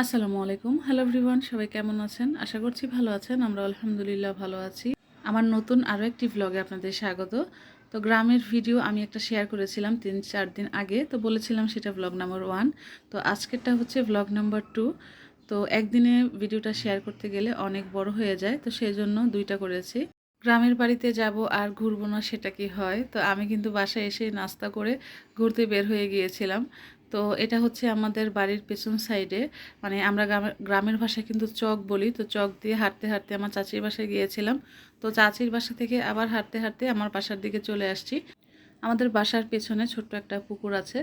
আসসালামু আলাইকুম। Hello everyone সবাই কেমন আছেন? আশা করছি ভালো আছেন আমরা আলহামদুলিল্লাহ ভালো আছি। আমার নতুন আরও একটি ভ্লগে আপনাদের স্বাগত। তো গ্রামের ভিডিও আমি একটা শেয়ার করেছিলাম তিন, চার দিন আগে। তো বলেছিলাম সেটা ভ্লগ নাম্বার ওয়ান তো আজকেরটা হচ্ছে ভ্লগ নাম্বার টু তো একদিনে ভিডিওটা শেয়ার করতে গেলে অনেক বড় হয়ে যায়। তো সেই জন্য দুইটা করেছি। গ্রামের বাড়িতে যাব আর ঘুরবো না সেটা কি হয়? তো আমি কিন্তু বাসায় এসে নাস্তা করে ঘুরতে বের হয়ে গিয়েছিলাম। তো এটা হচ্ছে আমাদের বাড়ির পেছন সাইডে। মানে আমরা গ্রামের গ্রামের ভাষায় কিন্তু চক বলি। তো চক দিয়ে হাঁটতে হাঁটতে আমার চাচির বাসায় গিয়েছিলাম। তো চাচির বাসা থেকে আবার হাঁটতে হাঁটতে আমার বাসার দিকে চলে আসছি। আমাদের বাসার পেছনে ছোট্ট একটা পুকুর আছে।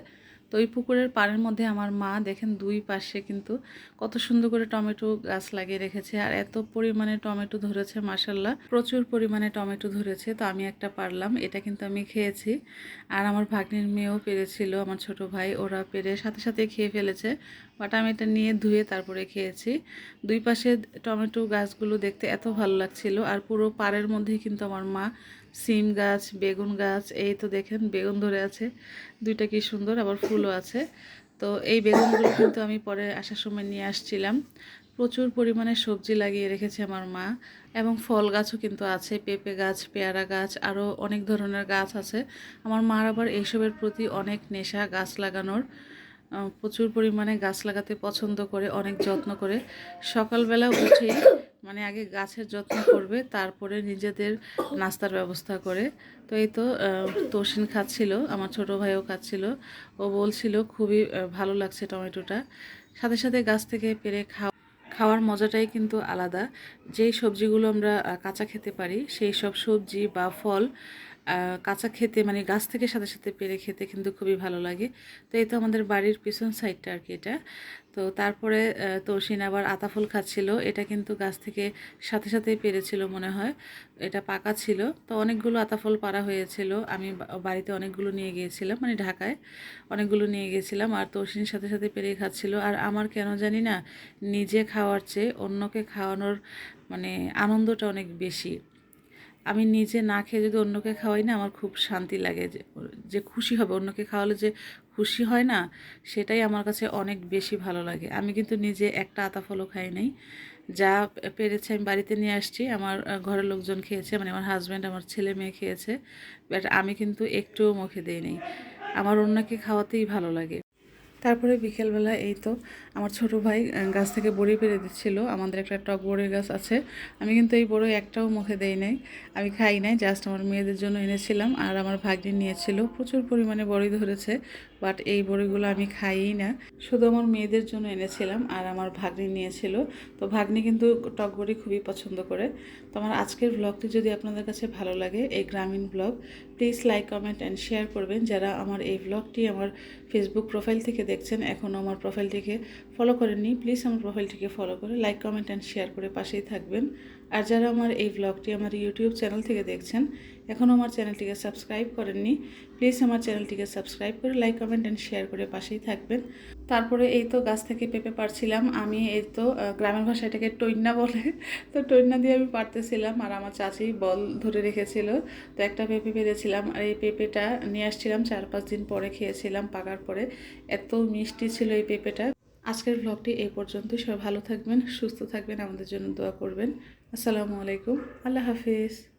তো ওই পুকুরের পাড়ের মধ্যে আমার মা দেখেন দুই পাশে কিন্তু কত সুন্দর করে টমেটো গাছ লাগিয়ে রেখেছে। আর এত পরিমাণে টমেটো ধরেছে মাসাল্লাহ প্রচুর পরিমাণে টমেটো ধরেছে, তো আমি একটা পারলাম, এটা কিন্তু আমি খেয়েছি। আর আমার ভাগ্নির মেয়েও পেরেছিল, আমার ছোট ভাই, ওরা পেরে সাথে সাথে খেয়ে ফেলেছে। বাট আমি এটা নিয়ে ধুয়ে তারপরে খেয়েছি। দুই পাশে টমেটো গাছগুলো দেখতে এত ভালো লাগছিল, আর পুরো পাড়ের মধ্যেই কিন্তু আমার মা সিম গাছ, বেগুন গাছ, এই তো দেখেন বেগুন ধরে আছে। দুইটা কি সুন্দর, আবার ফুলও আছে। তো এই বেগুনগুলো কিন্তু আমি পরে আসার সময় নিয়ে আসছিলাম। প্রচুর পরিমাণে সবজি লাগিয়ে রেখেছে আমার মা এবং ফল গাছও কিন্তু আছে, পেঁপে গাছ, পেয়ারা গাছ, আরও অনেক ধরনের গাছ আছে। আমার মার আবার এইসবের প্রতি অনেক নেশা গাছ লাগানোর। প্রচুর পরিমাণে গাছ লাগাতে পছন্দ করে, অনেক যত্ন করে। সকালবেলা উঠেই মানে আগে গাছের যত্ন করবে, তারপরে নিজেদের নাস্তার ব্যবস্থা করে। তো এই তো তোষিন খাচ্ছিল, আমার ছোট ভাইও খাচ্ছিল। ও বলছিল, খুবই ভালো লাগছে টমেটোটা। সাথে সাথে গাছ থেকে পেরে খাওয়া খাওয়ার মজাটাই কিন্তু আলাদা। যেই সবজিগুলো আমরা কাঁচা খেতে পারি, সেই সব সবজি বা ফল কাঁচা খেতে মানে গাছ থেকে সাথে সাথে পেরে খেতে কিন্তু খুবই ভালো লাগে। তো এই তো আমাদের বাড়ির পিছন সাইডটা আর কি এটা। তো তারপরে তৌসিন আবার আতাফল খাচ্ছিল। এটা কিন্তু গাছ থেকে সাথে সাথে পেরেছিল মনে হয়। এটা পাকা ছিল। তো অনেকগুলো আতাফল পাড়া হয়েছিল। আমি বাড়িতে অনেকগুলো নিয়ে গিয়েছিলাম মানে ঢাকায় অনেকগুলো নিয়ে গিয়েছিলাম। আর তৌসিনের সাথে সাথে পেরে খাচ্ছিল। আর আমার কেন জানি না, নিজে খাওয়ার চেয়ে অন্যকে খাওয়ানোর মানে আনন্দটা অনেক বেশি। আমি নিজে না খেয়ে যদি অন্যকে খাওয়াই না, আমার খুব শান্তি লাগে যে যে খুশি হবে। অন্যকে খাওয়ালে যে খুশি হয় না, সেটাই আমার কাছে অনেক বেশি ভালো লাগে। আমি কিন্তু নিজে একটা আতা ফলও খাই নাই। যা পেরেছে আমি বাড়িতে নিয়ে আসছি। আমার ঘরের লোকজন খেয়েছে মানে আমার হাজব্যান্ড আমার ছেলে মেয়ে খেয়েছে। বাট আমি কিন্তু একটুও মুখে দিই নাই আমার অন্যকে খাওয়াতেই ভালো লাগে। তারপরে বিকেলবেলা এই তো আমার ছোট ভাই গাছ থেকে বড়ি পেরে দিচ্ছিল। আমাদের একটা টক বড়ির গাছ আছে। আমি কিন্তু এই বড়ি একটাও মুখে দেই নাই। আমি খাই নাই জাস্ট আমার মেয়েদের জন্য এনেছিলাম আর আমার ভাগ্নি নিয়েছিল। প্রচুর পরিমাণে বড়ি ধরেছে বাট এই বড়িগুলো আমি খাইই না। শুধু আমার মেয়েদের জন্য এনেছিলাম আর আমার ভাগ্নি নিয়েছিল। তো ভাগ্নি কিন্তু টক বড়ি খুবই পছন্দ করে। তো আমার আজকের ব্লগটি যদি আপনাদের কাছে ভালো লাগে, এই গ্রামীণ blog please like comment and share করবেন। যারা আমার এই ব্লগটি আমার ফেসবুক প্রোফাইল থেকে দেখছেন এখনও আমার প্রোফাইলটিকে ফলো করেননি প্লিজ আমার প্রোফাইলটিকে ফলো করে লাইক কমেন্ট অ্যান্ড শেয়ার করে পাশেই থাকবেন। আর যারা আমার এই ব্লগটি আমার ইউটিউব চ্যানেল থেকে দেখছেন এখনও আমার চ্যানেলটিকে সাবস্ক্রাইব করেননি প্লিজ আমার চ্যানেলটিকে সাবস্ক্রাইব করে লাইক কমেন্ট অ্যান্ড শেয়ার করে পাশেই থাকবেন। তারপরে এই তো গাছ থেকে পেঁপে পারছিলাম। আমি এই তো গ্রামের ভাষায় এটাকে টৈন্না বলে। তো টৈন্না দিয়ে আমি পারতেছিলাম আর আমার চাচি বল ধরে রেখেছিল। তো একটা পেঁপে পেরেছিলাম আর এই পেঁপেটা নিয়ে আসছিলাম। চার পাঁচ দিন পরে খেয়েছিলাম পাকার পরে। এত মিষ্টি ছিল এই পেঁপেটা। আজকের ব্লগটি এই পর্যন্তই। সবাই ভালো থাকবেন, সুস্থ থাকবেন। আমাদের জন্য দোয়া করবেন। আসসালামু আলাইকুম। আল্লাহ হাফিজ।